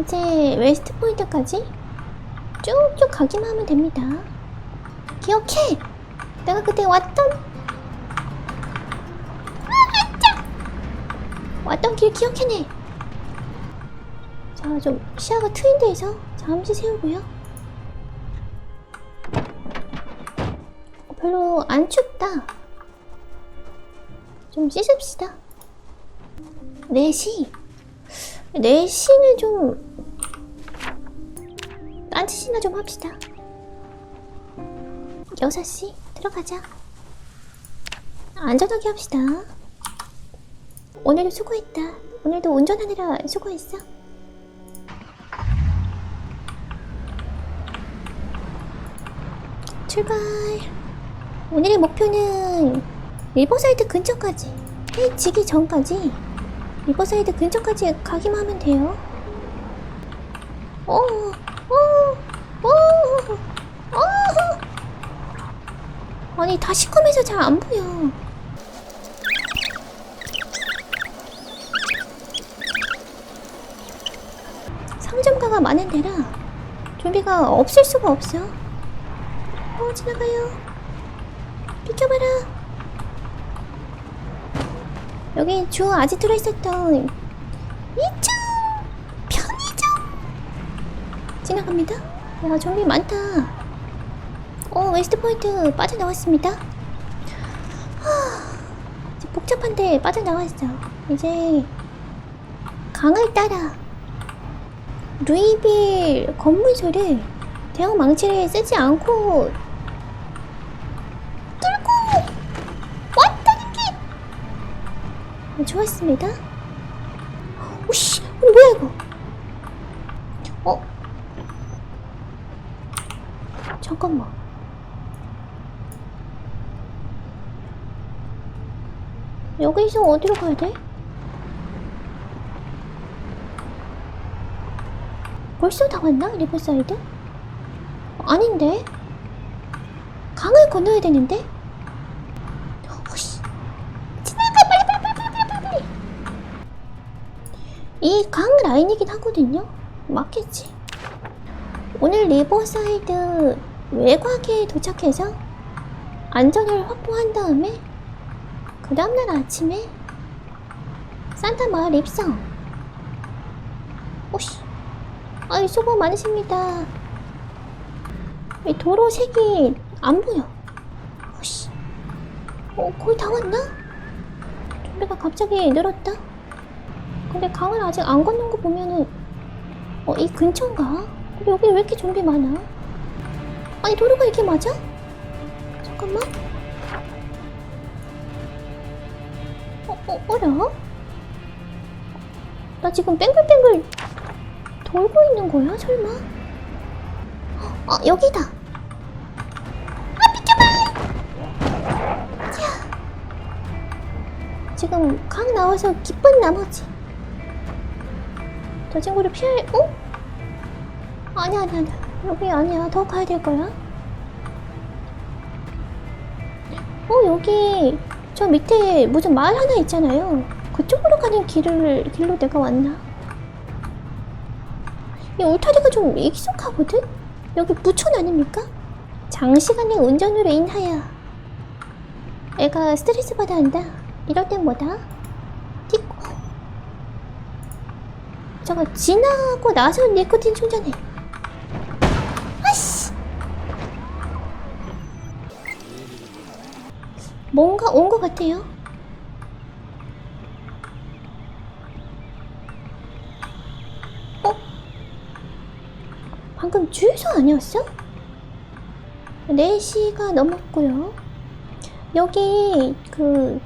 이제 웨스트 포인트까지 쭉쭉 가기만 하면 됩니다. 기억해! 내가 그때 왔던! 왔던 길 기억해내. 자, 좀 시야가 트인 데에서 잠시 세우고요. 어, 별로 안 춥다. 좀 씻읍시다. 4시. 4시는 좀 딴짓이나 좀 합시다. 6시 들어가자. 안전하게 합시다. 오늘도 수고했다. 오늘도 운전하느라 수고했어. 출발. 오늘의 목표는 리버사이드 근처까지 해 지기 전까지 리버사이드 근처까지 가기만 하면 돼요. 오, 오, 오, 오. 아니 다 시커매서 잘 안 보여. 상점가가 많은 데라 좀비가 없을 수가 없어. 어 지나가요. 비켜봐라. 여기 주 아직 들어있었던 2층 편의점 지나갑니다. 야 좀비 많다. 어 웨스트 포인트 빠져나왔습니다. 하, 복잡한데 빠져나왔어. 이제 강을 따라 루이빌 건물소를 대형 망치를 쓰지 않고 왔다는 게 네, 좋았습니다. 오씨, 어, 뭐야 이거? 어? 잠깐만. 여기서 어디로 가야 돼? 벌써 다 왔나? 리버사이드? 아닌데? 강을 건너야 되는데? 어씨. 지나가 빨리 빨리 빨리 빨리 빨리 빨리 이 강 라인이긴 하거든요. 맞겠지? 오늘 리버사이드 외곽에 도착해서 안전을 확보한 다음에 그 다음날 아침에 산타 마을 입성. 오씨. 아이 수고 많으십니다. 이 도로 색이 안 보여. 오씨. 어 거의 다 왔나? 좀비가 갑자기 늘었다 근데 강을 아직 안 건넌 거 보면은 어 이 근처인가? 근데 여기 왜 이렇게 좀비 많아? 아니 도로가 이렇게 맞아? 잠깐만 어, 어, 어라? 나 지금 뱅글뱅글 돌고 있는 거야? 설마? 아, 여기다. 아, 비켜봐! 야. 지금 강 나와서 기쁜 나머지. 저 친구를 피할, 어? 아니야, 아니야, 아니야. 여기 아니야. 더 가야 될 거야. 어, 여기, 저 밑에 무슨 마을 하나 있잖아요. 그쪽으로 가는 길을, 길로 내가 왔나? 이 울타리가 좀 익숙하거든? 여기 부촌 아닙니까? 장시간의 운전으로 인하여 애가 스트레스 받아 한다. 이럴 땐 뭐다? 티코. 저거 지나고 나서 니코틴 충전해. 아씨! 뭔가 온 것 같아요. 어? 방금 주유소 아니었어? 4시가 넘었고요. 여기 그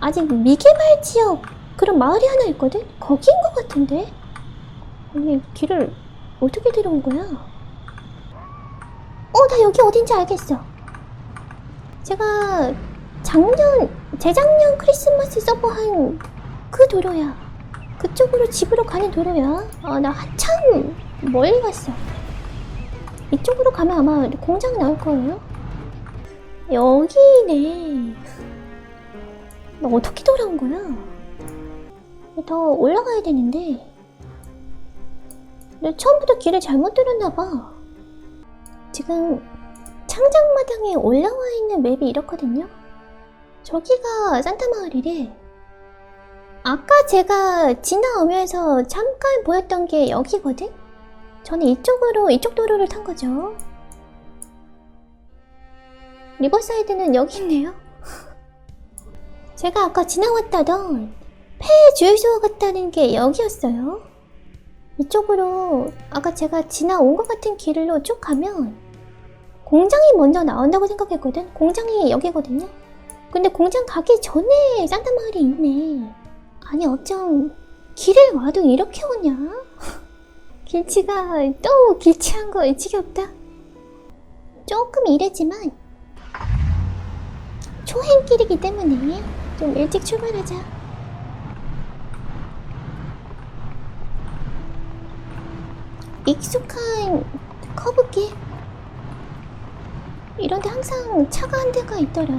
아직 미개발 지역 그런 마을이 하나 있거든? 거기인 것 같은데? 아니 길을 어떻게 들어온 거야? 어, 나 여기 어딘지 알겠어. 제가 작년, 재작년 크리스마스 서버한 그 도로야. 그쪽으로 집으로 가는 도로야. 아, 나 한참 멀리 갔어. 이쪽으로 가면 아마 공장 나올 거예요. 여기네. 나 어떻게 돌아온 거야? 더 올라가야 되는데. 처음부터 길을 잘못 들었나 봐. 지금 창작마당에 올라와 있는 맵이 이렇거든요. 저기가 산타마을이래. 아까 제가 지나오면서 잠깐 보였던 게 여기거든? 저는 이쪽으로, 이쪽 도로를 탄 거죠. 리버사이드는 여기 있네요. 제가 아까 지나왔다던 폐 주유소 같다는 게 여기였어요. 이쪽으로 아까 제가 지나온 것 같은 길로 쭉 가면 공장이 먼저 나온다고 생각했거든. 공장이 여기거든요. 근데 공장 가기 전에 산타마을이 있네. 아니 어쩜 길을 와도 이렇게 오냐? 길치가 또 길치한 거 지겹다. 조금 이르지만 초행길이기 때문에 좀 일찍 출발하자. 익숙한 커브길. 이런데 항상 차가 한 대가 있더라.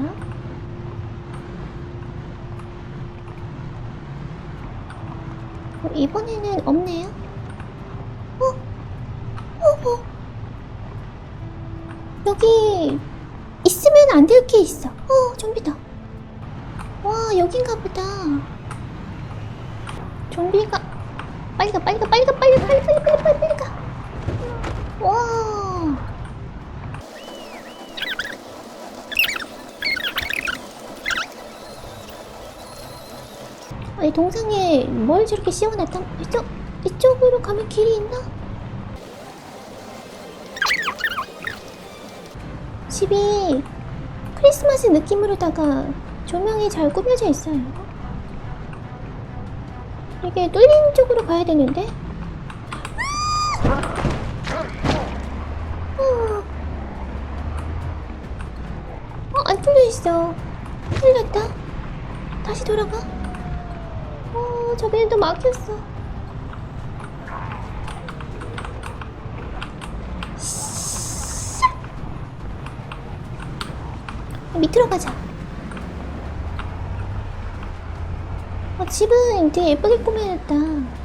어, 이번에는 없네요. 어? 어? 어? 여기 있으면 안 될 게 있어. 어, 좀비다. 와, 여긴가 보다. 좀비가 빨리 가, 빨리 가, 빨리 가, 빨리 가, 빨리, 빨리, 빨리, 빨리, 빨리 가. 와. 아니 동상에 뭘 저렇게 씌워놨다? 이쪽 이쪽으로 가면 길이 있나? 집이 크리스마스 느낌으로다가 조명이 잘 꾸며져 있어요. 이게 뚫린 쪽으로 가야 되는데? 어, 어, 안 뚫려 있어. 뚫렸다. 다시 돌아가. 어, 저기는 또 막혔어. 밑으로 가자. 어, 집은 되게 예쁘게 꾸며졌다.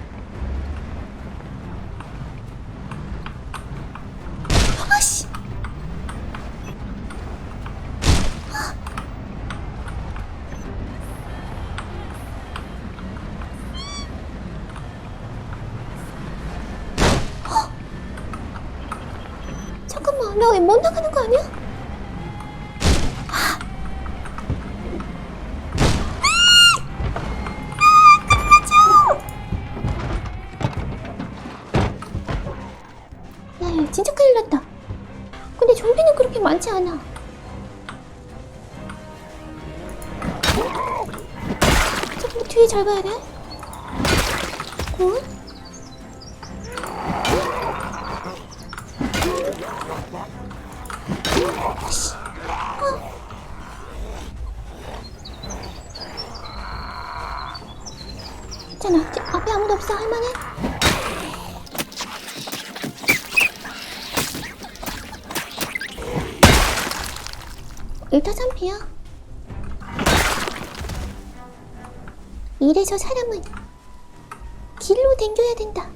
많지 않아. 조금 뒤에 잘 봐야 돼. 굿. 아씨. 어. 괜찮아. 뒤- 앞에 아무도 없어. 할만해. 일타 삼피야. 이래서 사람은 길로 댕겨야 된다.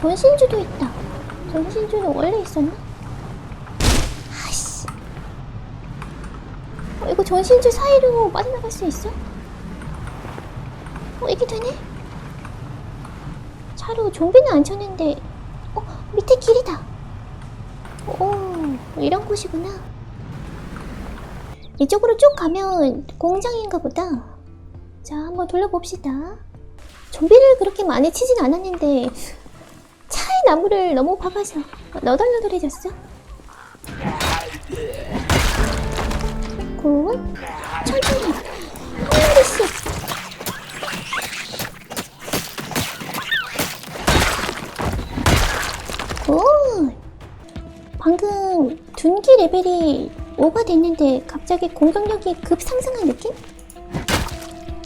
전신주도 있다. 전신주는 원래 있었나? 아씨. 어, 이거 전신주 사이로 빠져나갈 수 있어? 어 이게 되네? 차로 좀비는 안 쳤는데 어 밑에 길이다. 오 이런 곳이구나. 이쪽으로 쭉 가면 공장인가 보다. 자, 한번 돌려봅시다. 좀비를 그렇게 많이 치진 않았는데 나무를 너무 박아서 너덜너덜해졌어. 굿. 천천히 한 마리씩. 굿. 방금 레벨이 5가 됐는데 갑자기 공격력이 급 상승한 느낌?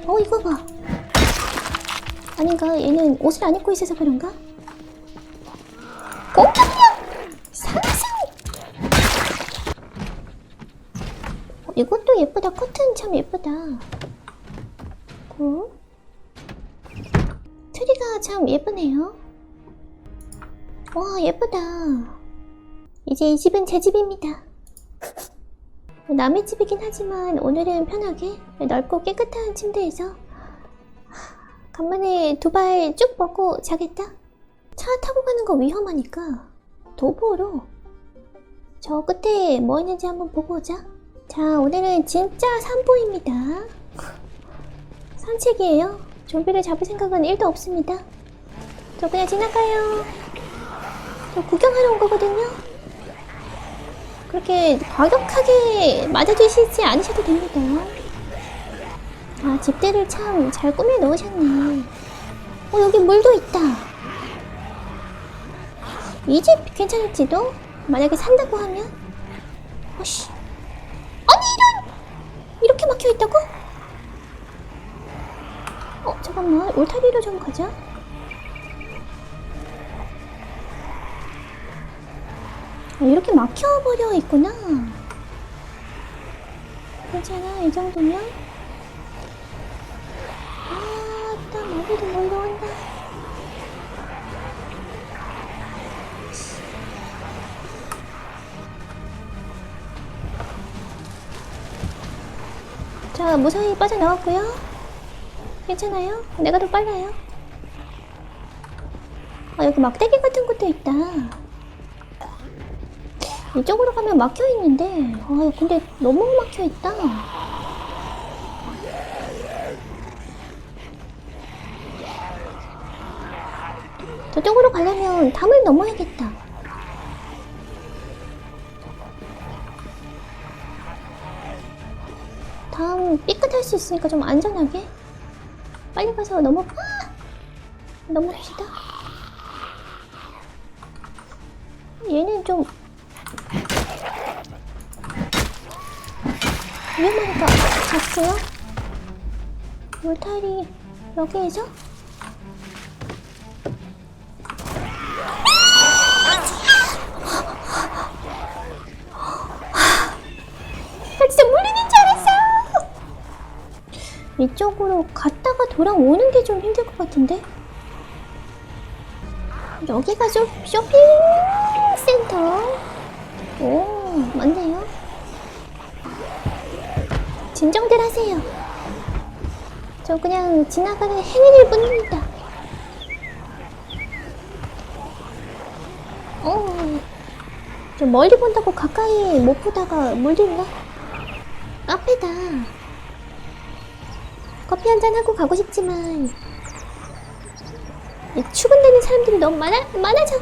어 이거 봐 아닌가 얘는 옷을 안 입고 있어서 그런가? 공격력 상승 어, 이것도 예쁘다. 커튼 참 예쁘다. 고 트리가 참 예쁘네요. 와 예쁘다. 이제 이 집은 제 집입니다. 남의 집이긴 하지만 오늘은 편하게 넓고 깨끗한 침대에서 간만에 두 발 쭉 뻗고 자겠다. 차 타고 가는 거 위험하니까 도보로 저 끝에 뭐 있는지 한번 보고 오자. 자, 오늘은 진짜 산보입니다. 산책이에요. 좀비를 잡을 생각은 1도 없습니다. 저 그냥 지나가요. 저 구경하러 온 거거든요. 그렇게 과격하게 맞아주시지 않으셔도 됩니다. 아, 집대를 참 잘 꾸며 놓으셨네. 어, 여기 물도 있다. 이 집 괜찮을지도? 만약에 산다고 하면? 어씨. 아니, 이런! 이렇게 막혀 있다고? 어, 잠깐만. 울타리로 좀 가자. 아, 이렇게 막혀버려 있구나. 괜찮아, 이 정도면? 아, 딱 마비도 몰려온다. 자, 무사히 빠져나왔고요. 괜찮아요? 내가 더 빨라요. 아, 여기 막대기 같은 것도 있다. 이쪽으로 가면 막혀 있는데, 아, 근데 너무 막혀 있다. 저쪽으로 가려면 담을 넘어야겠다. 수 있으니까 좀 안전하게 빨리 가서 넘어 아! 넘어봅시다. 얘는 좀 위험하니까 잡고요. 울타리 여기에서 이쪽으로 갔다가 돌아오는 게 좀 힘들 것 같은데. 여기가 좀 쇼핑센터. 오, 맞네요. 진정들 하세요. 저 그냥 지나가는 행인일 뿐입니다. 어, 저 멀리 본다고 가까이 못 보다가 물린가? 카페다. 커피 한 잔 하고 가고 싶지만 이 출근되는 사람들이 너무 많아 많아져.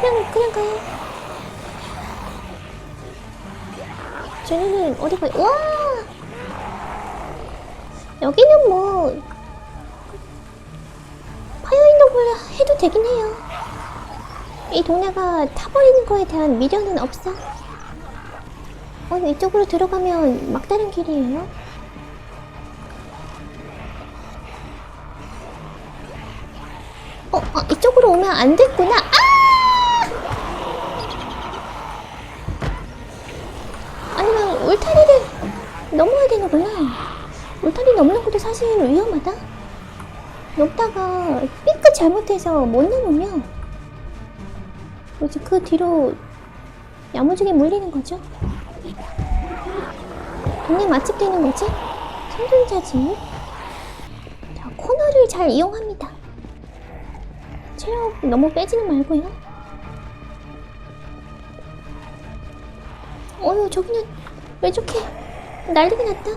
그냥 그냥 가요. 쟤네는 어디 가? 와 여기는 뭐 파이어인더블 해도 되긴 해요. 이 동네가 타버리는 거에 대한 미련은 없어. 어, 이쪽으로 들어가면 막다른 길이에요? 어, 아, 이쪽으로 오면 안 됐구나. 아! 아니면 울타리를 넘어야 되는구나. 울타리 넘는 것도 사실 위험하다. 넘다가 삐끗 잘못해서 못 넘으면 뭐지 그 뒤로 야무지게 물리는 거죠. 동네 맛집 되는 거지? 생존자지. 자, 코너를 잘 이용합니다. 체력 너무 빼지는 말고요. 어휴, 저기는 왜 저렇게 난리가 났다.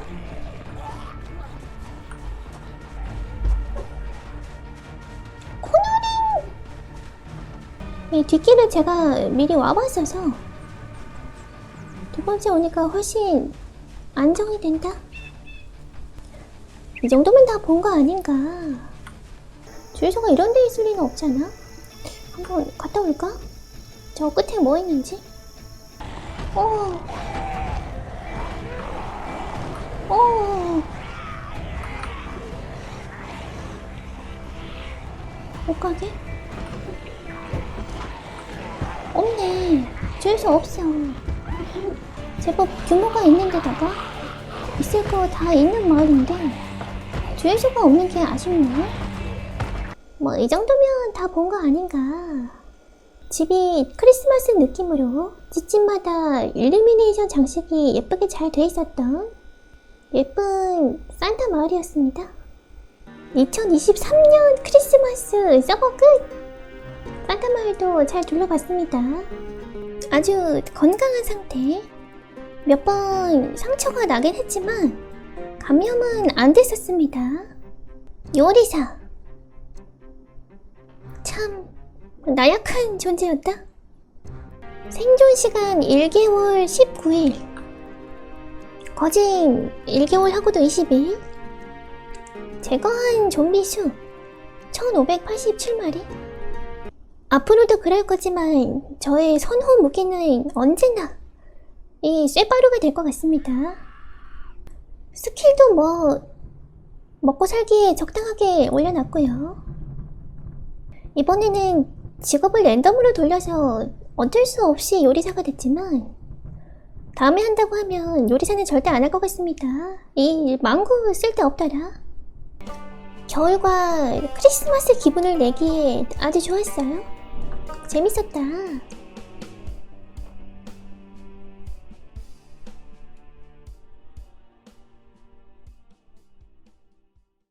코너링! 이 뒷길을 제가 미리 와봤어서 두 번째 오니까 훨씬 안정이 된다. 이 정도면 다 본 거 아닌가. 주유소가 이런 데 있을 리는 없잖아. 한번 갔다 올까? 저 끝에 뭐 있는지? 어. 어. 못 가게? 없네. 주유소 없어. 제법 규모가 있는 데다가 있을 거 다 있는 마을인데 주유소가 없는 게 아쉽네. 뭐 이 정도면 다 본 거 아닌가. 집이 크리스마스 느낌으로 집집마다 일루미네이션 장식이 예쁘게 잘 돼 있었던 예쁜 산타 마을이었습니다. 2023년 크리스마스 서버 끝! 산타 마을도 잘 둘러봤습니다. 아주 건강한 상태. 몇 번 상처가 나긴 했지만 감염은 안 됐었습니다. 요리사. 참 나약한 존재였다. 생존 시간 1개월 19일. 거진 1개월 하고도 20일. 제거한 좀비 수 1587마리. 앞으로도 그럴 거지만 저의 선호 무기는 언제나 이 쇠바루가 될 것 같습니다. 스킬도 뭐 먹고 살기에 적당하게 올려놨고요. 이번에는 직업을 랜덤으로 돌려서 어쩔 수 없이 요리사가 됐지만 다음에 한다고 하면 요리사는 절대 안 할 것 같습니다. 이 망구 쓸데없더라. 겨울과 크리스마스 기분을 내기에 아주 좋았어요. 재밌었다.